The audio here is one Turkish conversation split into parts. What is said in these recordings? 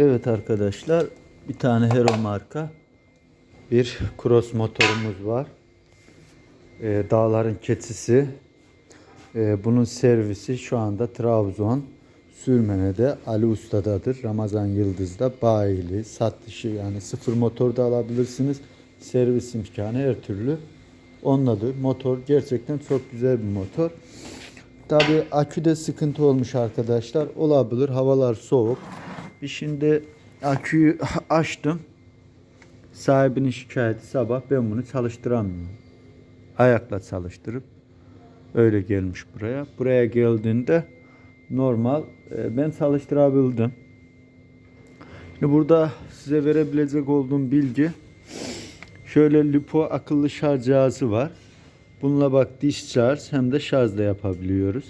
Evet arkadaşlar bir tane Hero marka bir cross motorumuz var. Ee, dağların keçisi. Ee, bunun servisi şu anda Trabzon Sürmene'de Ali Usta'dadır. Ramazan Yıldız'da bayili, satışı yani sıfır motor da alabilirsiniz. Servis imkanı her türlü onladır. Motor gerçekten çok güzel bir motor. Tabi aküde sıkıntı olmuş arkadaşlar. Olabilir. Havalar soğuk. Şimdi aküyü açtım. Sahibinin şikayeti sabah ben bunu çalıştıramıyorum. Ayakla çalıştırıp öyle gelmiş buraya. Buraya geldiğinde normal e, ben çalıştırabildim. Şimdi burada size verebilecek olduğum bilgi şöyle lipo akıllı şarj cihazı var. Bununla bak discharge hem de şarj da yapabiliyoruz.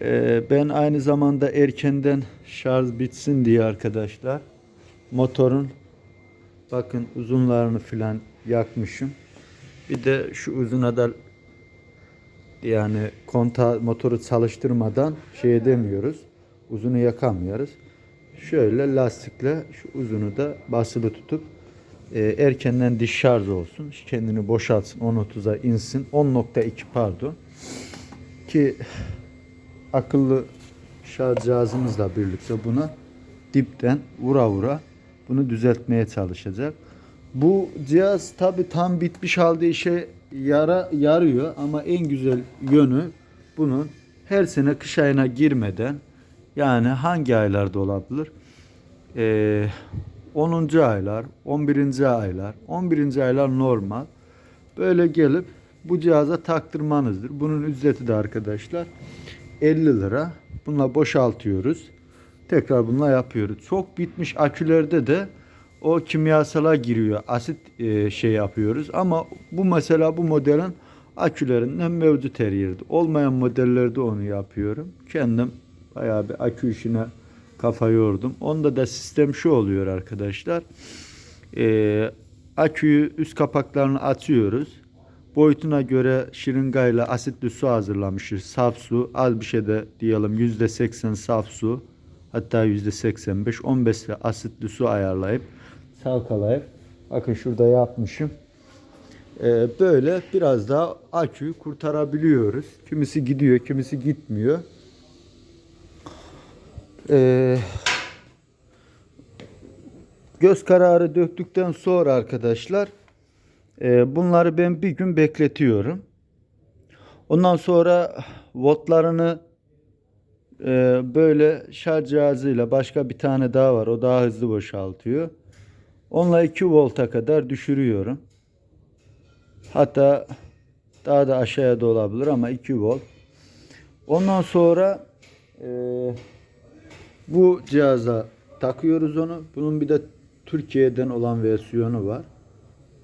Ee, ben aynı zamanda erkenden şarj bitsin diye arkadaşlar motorun bakın uzunlarını filan yakmışım. Bir de şu uzuna da yani konta motoru çalıştırmadan şey edemiyoruz. Uzunu yakamıyoruz. Şöyle lastikle şu uzunu da basılı tutup e, erkenden diş şarj olsun. Kendini boşaltsın. 10.30'a insin. 10.2 pardon. Ki akıllı şarj cihazımızla birlikte buna dipten vura vura bunu düzeltmeye çalışacak. Bu cihaz tabi tam bitmiş halde işe yara, yarıyor ama en güzel yönü bunun her sene kış ayına girmeden yani hangi aylarda olabilir? Ee, 10. aylar, 11. aylar, 11. aylar normal. Böyle gelip bu cihaza taktırmanızdır. Bunun ücreti de arkadaşlar 50 lira. Bununla boşaltıyoruz. Tekrar bununla yapıyoruz. Çok bitmiş akülerde de o kimyasala giriyor. Asit e, şey yapıyoruz. Ama bu mesela bu modelin akülerinden mevcut her yerde. Olmayan modellerde onu yapıyorum. Kendim bayağı bir akü işine kafa yordum. Onda da sistem şu oluyor arkadaşlar. Ee, aküyü üst kapaklarını açıyoruz. Boyutuna göre şırıngayla asitli su hazırlamışız. Saf su, az bir şey de diyelim %80 saf su. Hatta %85, 15 de asitli su ayarlayıp salkalayıp bakın şurada yapmışım. Ee, böyle biraz daha aküyü kurtarabiliyoruz. Kimisi gidiyor, kimisi gitmiyor. Ee, göz kararı döktükten sonra arkadaşlar bunları ben bir gün bekletiyorum. Ondan sonra voltlarını e, böyle şarj cihazıyla başka bir tane daha var. O daha hızlı boşaltıyor. Onunla 2 volta kadar düşürüyorum. Hatta daha da aşağıya da olabilir ama 2 volt. Ondan sonra eee bu cihaza takıyoruz onu. Bunun bir de Türkiye'den olan versiyonu var.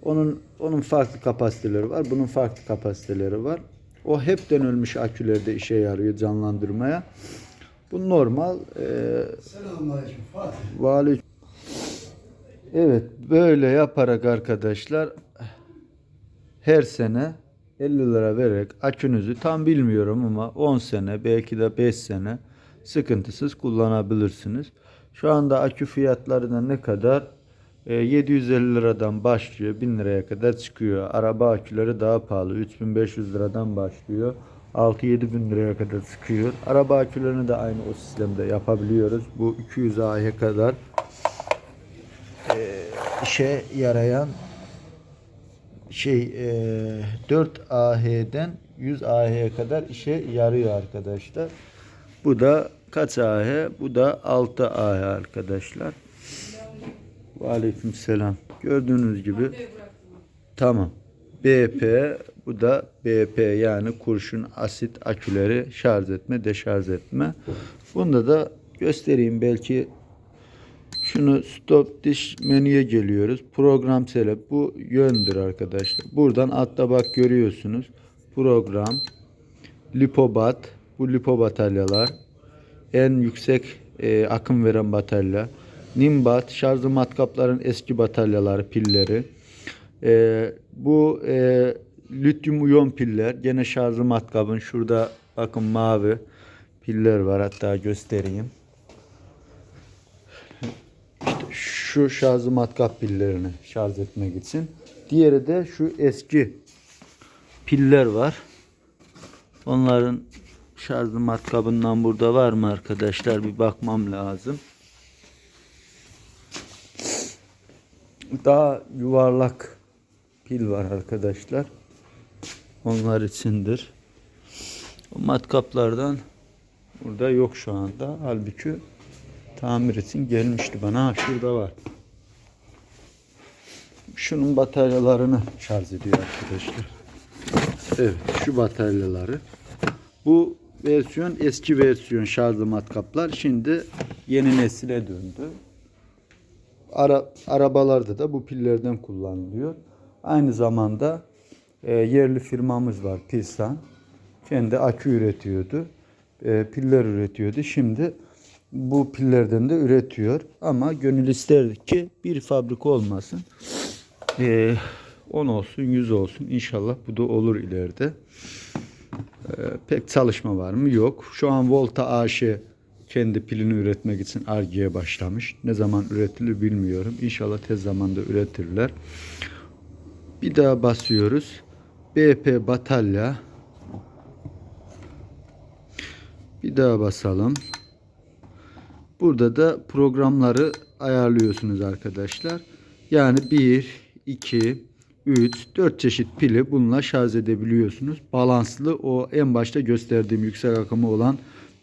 Onun onun farklı kapasiteleri var. Bunun farklı kapasiteleri var. O hepten ölmüş akülerde işe yarıyor canlandırmaya. Bu normal e, Selamünaleyküm Fatih. vali Evet böyle yaparak arkadaşlar her sene 50 lira vererek akünüzü tam bilmiyorum ama 10 sene belki de 5 sene sıkıntısız kullanabilirsiniz. Şu anda akü fiyatları da ne kadar? E, 750 liradan başlıyor 1000 liraya kadar çıkıyor. Araba aküleri daha pahalı 3500 liradan başlıyor. 6-7 bin liraya kadar çıkıyor. Araba akülerini de aynı o sistemde yapabiliyoruz. Bu 200 AH'ye kadar e, işe yarayan şey e, 4 AH'den 100 AH'ye kadar işe yarıyor arkadaşlar. Bu da kaç AH? Bu da 6 AH arkadaşlar. Ve aleyküm selam. Gördüğünüz gibi tamam. BP bu da BP yani kurşun asit aküleri şarj etme deşarj etme. Bunda da göstereyim belki şunu stop diş menüye geliyoruz. Program select bu yöndür arkadaşlar. Buradan altta bak görüyorsunuz. Program lipobat bu lipo bataryalar en yüksek e, akım veren batarya. Nimbat şarjlı matkapların eski bataryaları pilleri. E, bu e, lityum iyon piller gene şarjlı matkabın şurada bakın mavi piller var hatta göstereyim. şu şarjı matkap pillerini şarj etmek için. Diğeri de şu eski piller var. Onların şarj matkabından burada var mı arkadaşlar? Bir bakmam lazım. Daha yuvarlak pil var arkadaşlar. Onlar içindir. O matkaplardan burada yok şu anda. Halbuki tamir için gelmişti bana. Ha, şurada var. Şunun bataryalarını şarj ediyor arkadaşlar. Evet şu bataryaları. Bu versiyon eski versiyon şarjlı matkaplar. Şimdi yeni nesile döndü. Ara, arabalarda da bu pillerden kullanılıyor. Aynı zamanda e, yerli firmamız var Pilsan. Kendi akü üretiyordu. E, piller üretiyordu. Şimdi bu pillerden de üretiyor. Ama gönül isterdik ki bir fabrika olmasın. E, 10 olsun 100 olsun. İnşallah bu da olur ileride. E, pek çalışma var mı? Yok. Şu an Volta AŞ kendi pilini üretmek için Arge'ye başlamış. Ne zaman üretilir bilmiyorum. İnşallah tez zamanda üretirler. Bir daha basıyoruz. BP Batalya. Bir daha basalım. Burada da programları ayarlıyorsunuz arkadaşlar. Yani 1, 2, 3, 4 çeşit pili bununla şarj edebiliyorsunuz. Balanslı o en başta gösterdiğim yüksek akımı olan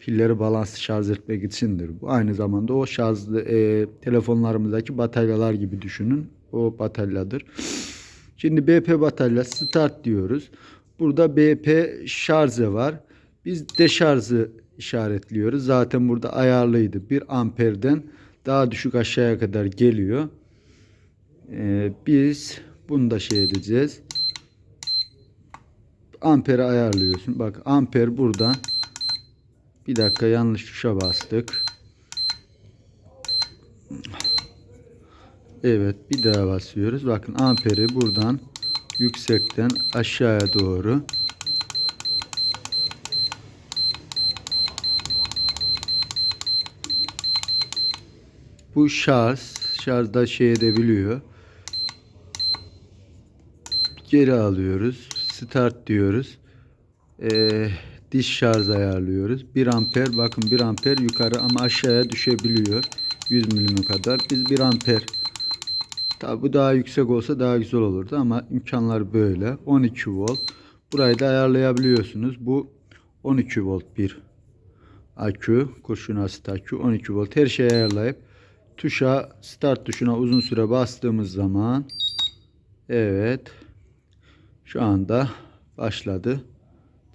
pilleri balanslı şarj etmek içindir. Bu aynı zamanda o şarjlı e, telefonlarımızdaki bataryalar gibi düşünün. O bataryadır. Şimdi BP batarya start diyoruz. Burada BP şarjı var. Biz deşarjı işaretliyoruz. Zaten burada ayarlıydı. 1 amperden daha düşük aşağıya kadar geliyor. Ee, biz bunu da şey edeceğiz. Amperi ayarlıyorsun. Bak amper buradan bir dakika yanlış tuşa bastık. Evet bir daha basıyoruz. Bakın amperi buradan yüksekten aşağıya doğru bu şarj şarjda şey edebiliyor. Geri alıyoruz. Start diyoruz. Ee, diş şarj ayarlıyoruz. 1 amper bakın 1 amper yukarı ama aşağıya düşebiliyor. 100 milime kadar. Biz 1 amper Tabi bu daha yüksek olsa daha güzel olurdu ama imkanlar böyle. 12 volt. Burayı da ayarlayabiliyorsunuz. Bu 12 volt bir akü. Kurşun asit akü 12 volt. Her şeyi ayarlayıp tuşa start tuşuna uzun süre bastığımız zaman evet şu anda başladı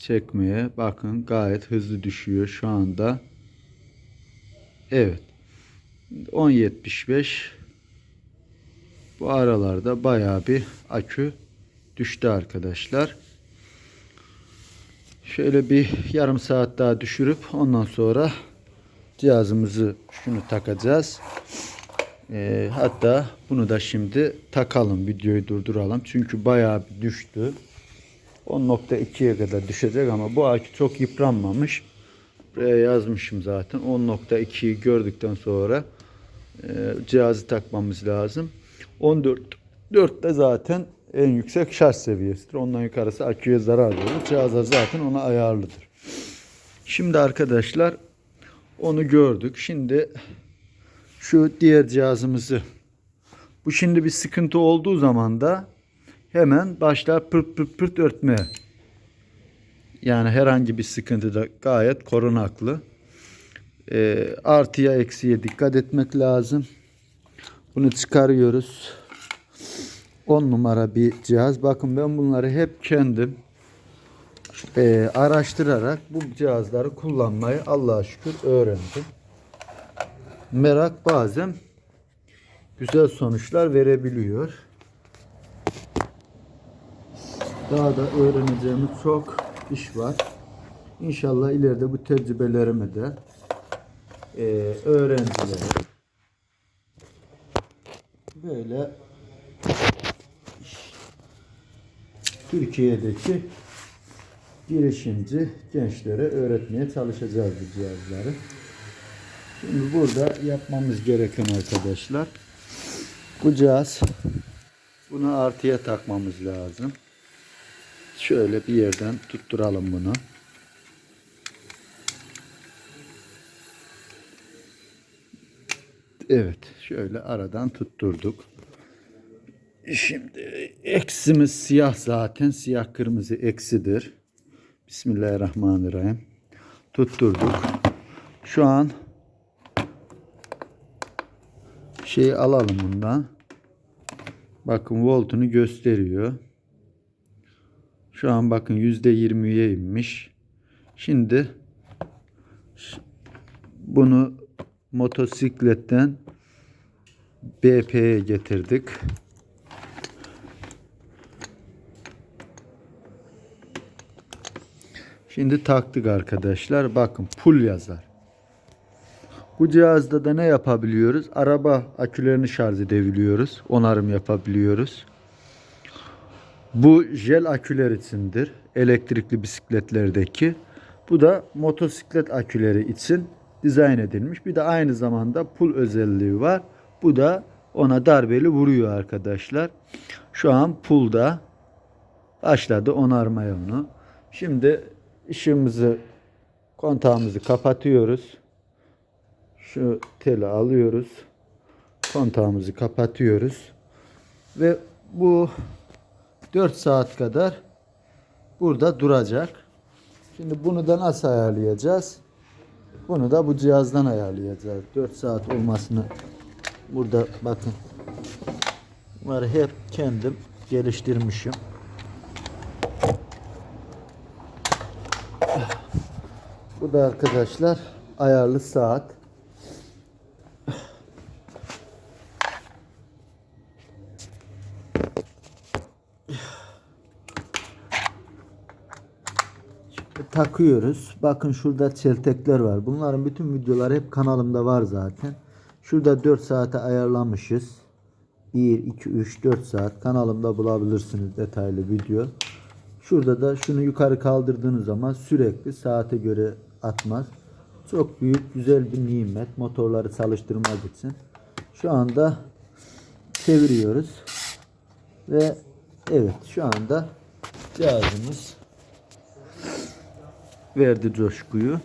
çekmeye. Bakın gayet hızlı düşüyor şu anda. Evet. 10.75 bu aralarda bayağı bir akü düştü arkadaşlar. Şöyle bir yarım saat daha düşürüp ondan sonra cihazımızı şunu takacağız. Ee, hatta bunu da şimdi takalım. Videoyu durduralım. Çünkü bayağı bir düştü. 10.2'ye kadar düşecek ama bu akü çok yıpranmamış. Buraya yazmışım zaten. 10.2'yi gördükten sonra e, cihazı takmamız lazım. 14 4'te zaten en yüksek şarj seviyesidir. Ondan yukarısı aküye zarar verir. Cihazlar zaten ona ayarlıdır. Şimdi arkadaşlar onu gördük. Şimdi şu diğer cihazımızı bu şimdi bir sıkıntı olduğu zaman da hemen başlar pırt pırt pırt örtmeye. Yani herhangi bir sıkıntıda gayet korunaklı. E, artıya eksiye dikkat etmek lazım. Bunu çıkarıyoruz. 10 numara bir cihaz. Bakın ben bunları hep kendim e, araştırarak bu cihazları kullanmayı Allah'a şükür öğrendim. Merak bazen güzel sonuçlar verebiliyor. Daha da öğreneceğimiz çok iş var. İnşallah ileride bu tecrübelerimi de e, öğrencilere böyle Türkiye'deki girişimci gençlere öğretmeye çalışacağız bu cihazları. Şimdi burada yapmamız gereken arkadaşlar Bu cihaz bunu artıya takmamız lazım. Şöyle bir yerden tutturalım bunu. Evet, şöyle aradan tutturduk. Şimdi eksimiz siyah zaten. Siyah kırmızı eksidir. Bismillahirrahmanirrahim. Tutturduk. Şu an şeyi alalım bundan. Bakın voltunu gösteriyor. Şu an bakın %20'ye inmiş. Şimdi bunu motosikletten BP'ye getirdik. Şimdi taktık arkadaşlar. Bakın pul yazar. Bu cihazda da ne yapabiliyoruz? Araba akülerini şarj edebiliyoruz. Onarım yapabiliyoruz. Bu jel aküler içindir. Elektrikli bisikletlerdeki. Bu da motosiklet aküleri için dizayn edilmiş. Bir de aynı zamanda pul özelliği var. Bu da ona darbeli vuruyor arkadaşlar. Şu an pulda başladı onarmaya onu. Şimdi ışığımızı kontağımızı kapatıyoruz. Şu teli alıyoruz. Kontağımızı kapatıyoruz. Ve bu 4 saat kadar burada duracak. Şimdi bunu da nasıl ayarlayacağız? Bunu da bu cihazdan ayarlayacağız. 4 saat olmasını burada bakın. Bunları hep kendim geliştirmişim. Bu da arkadaşlar ayarlı saat. Takıyoruz. Bakın şurada çeltekler var. Bunların bütün videoları hep kanalımda var zaten. Şurada 4 saate ayarlamışız. 1, 2, 3, 4 saat kanalımda bulabilirsiniz detaylı video. Şurada da şunu yukarı kaldırdığınız zaman sürekli saate göre atmaz. Çok büyük güzel bir nimet motorları çalıştırmak için. Şu anda çeviriyoruz. Ve evet şu anda cihazımız verdi coşkuyu.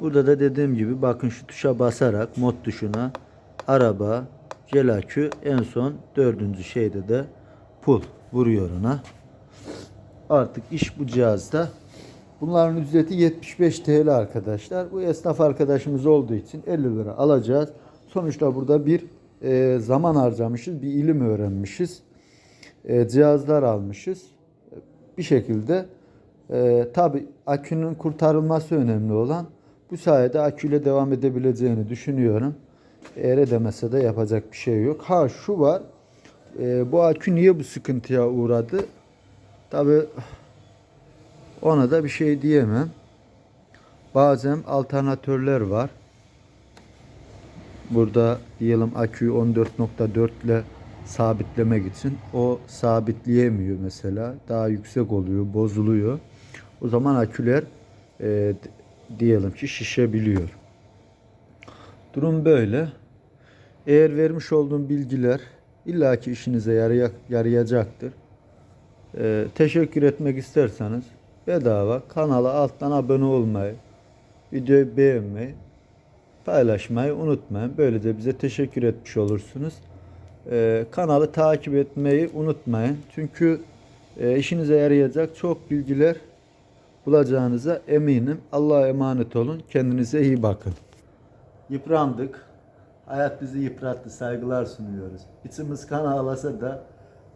Burada da dediğim gibi bakın şu tuşa basarak mod tuşuna araba, jel akü en son dördüncü şeyde de pul vuruyor ona. Artık iş bu cihazda. Bunların ücreti 75 TL arkadaşlar. Bu esnaf arkadaşımız olduğu için 50 lira alacağız. Sonuçta burada bir e, zaman harcamışız, bir ilim öğrenmişiz. E, cihazlar almışız. Bir şekilde e, tabi akünün kurtarılması önemli olan. Bu sayede aküyle devam edebileceğini düşünüyorum. Eğer edemese de yapacak bir şey yok. Ha şu var. E, bu akü niye bu sıkıntıya uğradı? Tabi ona da bir şey diyemem. Bazen alternatörler var. Burada diyelim aküyü 14.4 ile sabitlemek için o sabitleyemiyor mesela. Daha yüksek oluyor, bozuluyor. O zaman aküler e, diyelim ki şişebiliyor. Durum böyle. Eğer vermiş olduğum bilgiler illaki işinize yaraya- yarayacaktır. Ee, teşekkür etmek isterseniz bedava kanala alttan abone olmayı, videoyu beğenmeyi, paylaşmayı unutmayın. Böylece bize teşekkür etmiş olursunuz. Ee, kanalı takip etmeyi unutmayın. Çünkü e, işinize yarayacak çok bilgiler bulacağınıza eminim. Allah'a emanet olun. Kendinize iyi bakın. Yıprandık. Hayat bizi yıprattı. Saygılar sunuyoruz. İçimiz kan ağlasa da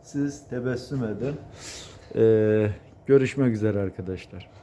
siz tebessüm edin. Ee, görüşmek üzere arkadaşlar.